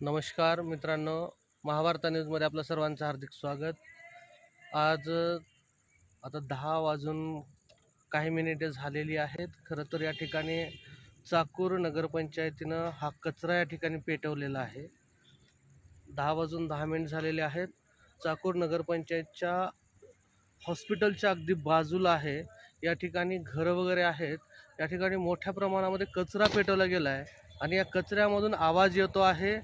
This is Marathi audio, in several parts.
नमस्कार मित्रांनो महाभारत न्यूजमध्ये आपलं सर्वांचं हार्दिक स्वागत. आज आता दहा वाजून काही मिनिटे झालेली आहेत. खरं तर या ठिकाणी चाकूर नगरपंचायतीनं हा कचरा या ठिकाणी पेटवलेला आहे. दहा वाजून दहा मिनिट झालेले आहेत. चाकूर नगरपंचायतच्या हॉस्पिटलच्या अगदी बाजूला आहे. या ठिकाणी घरं वगैरे आहेत. या ठिकाणी मोठ्या प्रमाणामध्ये कचरा पेटवला गेला आहे आणि या कचऱ्यामधून आवाज येतो आहे.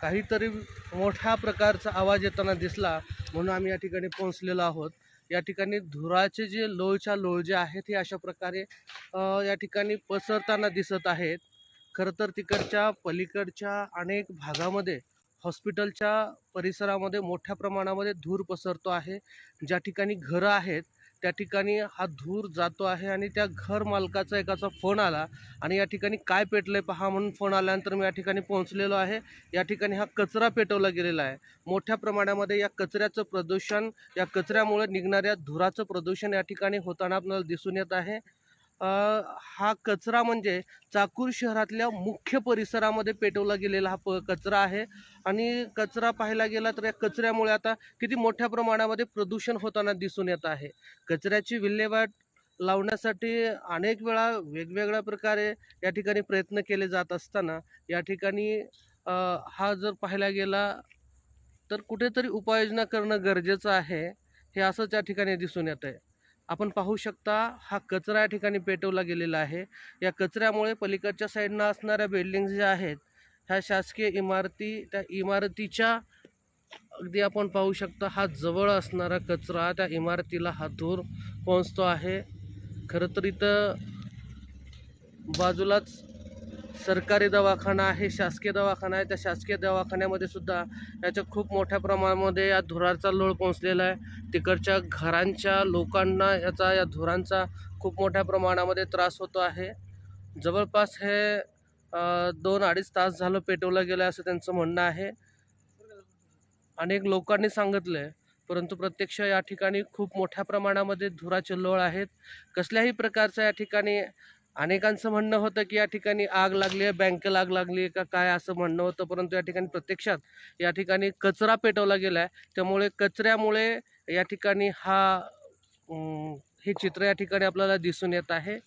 काहीतरी मोठ्या प्रकारचा आवाज येताना दिसला म्हणून आम्ही या ठिकाणी पोहोचलेलो आहोत. या ठिकाणी धुराचे जे लोळच्या लोळ जे आहेत हे अशा प्रकारे या ठिकाणी पसरताना दिसत आहेत. खरं तर तिकडच्या पलीकडच्या अनेक भागामध्ये हॉस्पिटलच्या परिसरामध्ये मोठ्या प्रमाणामध्ये धूर पसरतो आहे. ज्या ठिकाणी घरं आहेत त्या ठिकाणी हा धूर जातो आहे आणि त्या घर मालकाचा एकाचा फोन आला आणि या ठिकाणी काय पेटलं आहे पहा म्हणून फोन आल्यानंतर मी या ठिकाणी पोहोचलेलो आहे. या ठिकाणी हा कचरा पेटवला गेलेला आहे. मोठ्या प्रमाणामध्ये या कचऱ्याचं प्रदूषण या कचऱ्यामुळे निघणाऱ्या धुराचं प्रदूषण या ठिकाणी होताना आपल्याला दिसून येत आहे. हा कचरा म्हणजे चाकूर शहरातल्या मुख्य परिसरामध्ये पेटवला गेलेला हा प कचरा आहे. आणि कचरा पाहायला गेला तर या कचऱ्यामुळे आता किती मोठ्या प्रमाणामध्ये प्रदूषण होताना दिसून येत आहे. कचऱ्याची विल्हेवाट लावण्यासाठी अनेक वेळा वेगवेगळ्या प्रकारे या ठिकाणी प्रयत्न केले जात असताना या ठिकाणी हा जर पाहायला गेला तर कुठेतरी उपाययोजना करणं गरजेचं आहे हे असंच या ठिकाणी दिसून येत आहे आपण पाहू शकता हा कचरा या ठिकाणी पेटवला गेलेला आहे. या कचऱ्यामुळे पलीकडच्या साईडनं असणाऱ्या बिल्डिंग्स ज्या आहेत ह्या शासकीय इमारती त्या इमारतीच्या अगदी आपण पाहू शकता हा जवळ असणारा कचरा त्या इमारतीला हा धूर पोहोचतो आहे. खरं तर इथं बाजूलाच सरकारी दवाखाना आहे शासकीय दवाखाना आहे. त्या शासकीय दवाखान्यामध्ये सुद्धा याच्या खूप मोठ्या प्रमाणामध्ये या धुराचा लोळ पोहोचलेला आहे. तिकडच्या घरांच्या लोकांना याचा या धुरांचा खूप मोठ्या प्रमाणामध्ये त्रास होतो आहे. जवळपास हे दोन अडीच तास झालं पेटवलं गेलं असं त्यांचं म्हणणं आहे. अनेक लोकांनी सांगितलं आहे परंतु प्रत्यक्ष या ठिकाणी खूप मोठ्या प्रमाणामध्ये धुराचे लोळ आहेत. कसल्याही प्रकारचं या ठिकाणी अनेकांचं म्हणणं होतं की या ठिकाणी आग लागली आहे बँकेला आग लागली आहे का काय असं म्हणणं होतं परंतु या ठिकाणी प्रत्यक्षात या ठिकाणी कचरा पेटवला गेला आहे. त्यामुळे कचऱ्यामुळे या ठिकाणी हा हे चित्र या ठिकाणी आपल्याला दिसून येत आहे.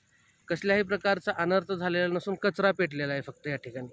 कसल्याही प्रकारचा अनर्थ झालेला नसून कचरा पेटलेला आहे फक्त या ठिकाणी.